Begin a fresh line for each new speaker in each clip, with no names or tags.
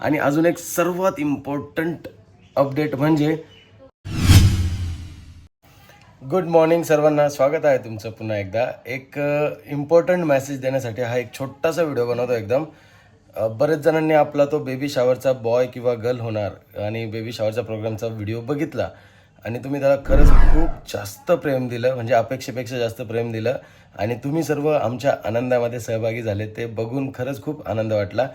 आणि अजून एक सर्वात इम्पॉर्टंट अपडेट म्हणजे गुड मॉर्निंग सर्वांना. स्वागत आहे तुमचं पुन्हा एकदा. एक इम्पॉर्टंट मेसेज देण्यासाठी हा एक छोटासा व्हिडिओ बनवतो एकदम. बरेच जणांनी आपला तो बेबी शावरचा बॉय किंवा गर्ल होणार आणि बेबी शावरचा प्रोग्रामचा व्हिडिओ बघितला. आणि तुम्ही त्याला खरंच खूप जास्त प्रेम दिलं म्हणजे अपेक्षेपेक्षा जास्त प्रेम दिलं. आणि तुम्ही सर्व आमच्या आनंदामध्ये सहभागी झाले ते बघून खरंच खूप आनंद वाटला.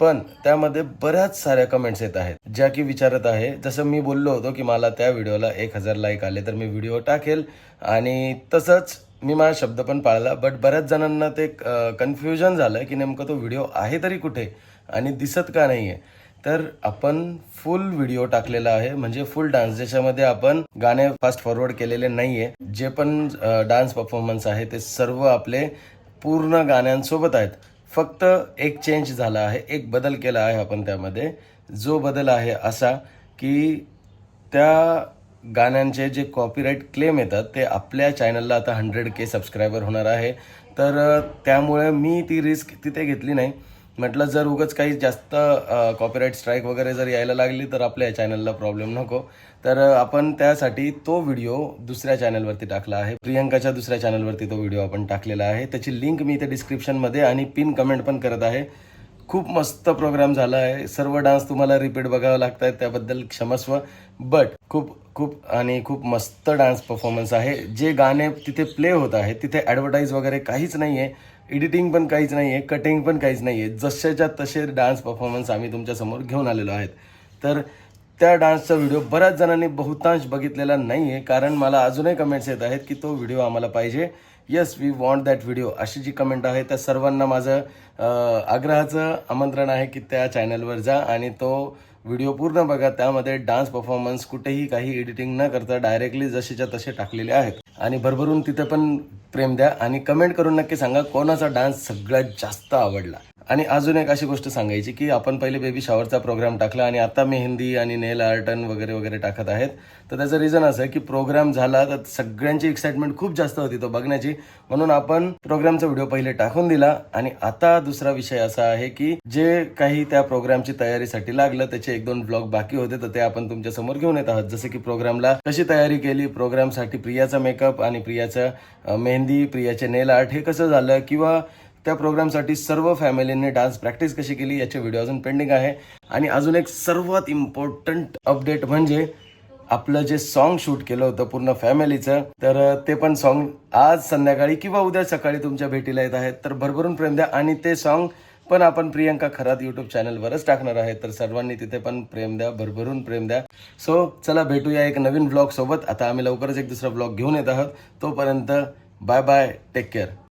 पण त्यामध्ये बऱ्याच साऱ्या कमेंट्स येत आहेत. ज्या की विचारत आहे जसं मी बोललो होतो की मला त्या व्हिडिओला एक हजार लाईक आले तर मी व्हिडिओ टाकेल. आणि तसंच मी माझा शब्द पण पाळला बट बऱ्याच जणांना ते कन्फ्युजन झालं की नेमकं तो व्हिडिओ आहे तरी कुठे आणि दिसत का नाही आहे तर आपण फुल व्हिडिओ टाकलेला आहे म्हणजे फुल डान्स ज्याच्यामध्ये आपण गाणे फास्ट फॉरवर्ड केलेले नाहीये. जे पण डान्स परफॉर्मन्स आहे ते सर्व आपले पूर्ण गाण्यांसोबत आहेत. फक्त एक चेंज झाला आहे एक बदल केला आहे आपण त्यामध्ये. जो बदल आहे असा की त्या गाण्यांचे जे कॉपीराईट क्लेम येतात ते आपल्या चॅनलला आता हंड्रेड के सबस्क्रायबर होणार आहे. तर त्यामुळे मी ती रिस्क तिथे घेतली नाही. म्हटलं जर उगाच काही जास्त कॉपीराईट स्ट्राईक वगैरे जर यायला लागली तर आपल्या चॅनलला प्रॉब्लेम नको. तर आपण त्यासाठी तो व्हिडिओ दुसऱ्या चॅनलवरती टाकला आहे. प्रियंकाच्या दुसऱ्या चॅनलवरती तो व्हिडिओ आपण टाकलेला आहे. त्याची लिंक मी इथे डिस्क्रिप्शनमध्ये आणि पिन कमेंट पण करत आहे. खूप मस्त प्रोग्राम झाला आहे सर्व डान्स तुम्हाला रिपीट बघावं लागत आहेत त्याबद्दल क्षमस्व. बट खूप खूप आणि खूप मस्त डान्स परफॉर्मन्स आहे. जे गाणे तिथे प्ले होत आहे तिथे ॲडव्हर्टाईज वगैरे काहीच नाही आहे एडिटिंग पण काहीच नाही आहे कटिंग पण काहीच नाही आहे जशाच्या तसे डान्स परफॉर्मन्स आम्ही तुमच्यासमोर घेऊन आलेलो आहेत. तर त्या डान्सचा व्हिडिओ बऱ्याच जणांनी बहुतांश बघितलेला नाही आहे कारण मला अजूनही कमेंट्स येत आहेत की तो व्हिडिओ आम्हाला पाहिजे. Yes we want that video अशी जी कमेंट आहे त्या सर्वांना माझं आग्रहाचं आमंत्रण आहे की त्या चॅनलवर जा आणि तो व्हिडिओ पूर्ण बघा. त्यामध्ये डान्स परफॉर्मन्स कुठेही काही एडिटिंग न करता डायरेक्टली जसेच्या तसे टाकलेले आहेत. आणि भरभरून तिथे पण प्रेम द्या आणि कमेंट करून नक्की सांगा कोणाचा डान्स सगळ्यात जास्त आवडला. आणि अजून एक अशी गोष्ट सांगायची की आपण पहिले बेबी शॉवरचा प्रोग्राम टाकला आणि आता मेहंदी आणि नेल आर्टन वगैरे वगैरे टाकत आहेत. तर त्याचं रिझन असं आहे की प्रोग्राम झाला तर सगळ्यांची एक्साइटमेंट खूप जास्त होती तो बघण्याची. म्हणून आपण प्रोग्रामचा व्हिडिओ पहिले टाकून दिला आणि आता दुसरा विषय असा आहे की जे काही त्या प्रोग्रामची तयारीसाठी लागलं त्याचे एक दोन ब्लॉग बाकी होते तर ते आपण तुमच्यासमोर घेऊन येत आहोत. जसं की प्रोग्रामला कशी तयारी केली प्रोग्रामसाठी प्रियाचा मेकअप आणि प्रियाचं मेहंदी प्रियाचे नेल आर्ट हे कसं झालं किंवा त्या प्रोग्रामसाठी सर्व फॅमिलीने डान्स प्रॅक्टिस कशी केली याचे व्हिडिओ अजून पेंडिंग आहे. आणि अजून एक सर्वात इम्पॉर्टंट अपडेट म्हणजे आपलं जे सॉन्ग शूट केलं होतं पूर्ण फॅमिलीचं तर ते पण सॉन्ग आज संध्याकाळी किंवा उद्या सकाळी तुमच्या भेटीला येत आहेत. तर भरभरून प्रेम द्या आणि ते सॉन्ग पण आपण प्रियंका खरात युट्यूब चॅनलवरच टाकणार आहे. तर सर्वांनी तिथे पण प्रेम द्या भरभरून प्रेम द्या. सो चला भेटूया एक नवीन ब्लॉग सोबत. आता आम्ही लवकरच एक दुसरा ब्लॉग घेऊन येत आहोत. तोपर्यंत बाय बाय टेक केअर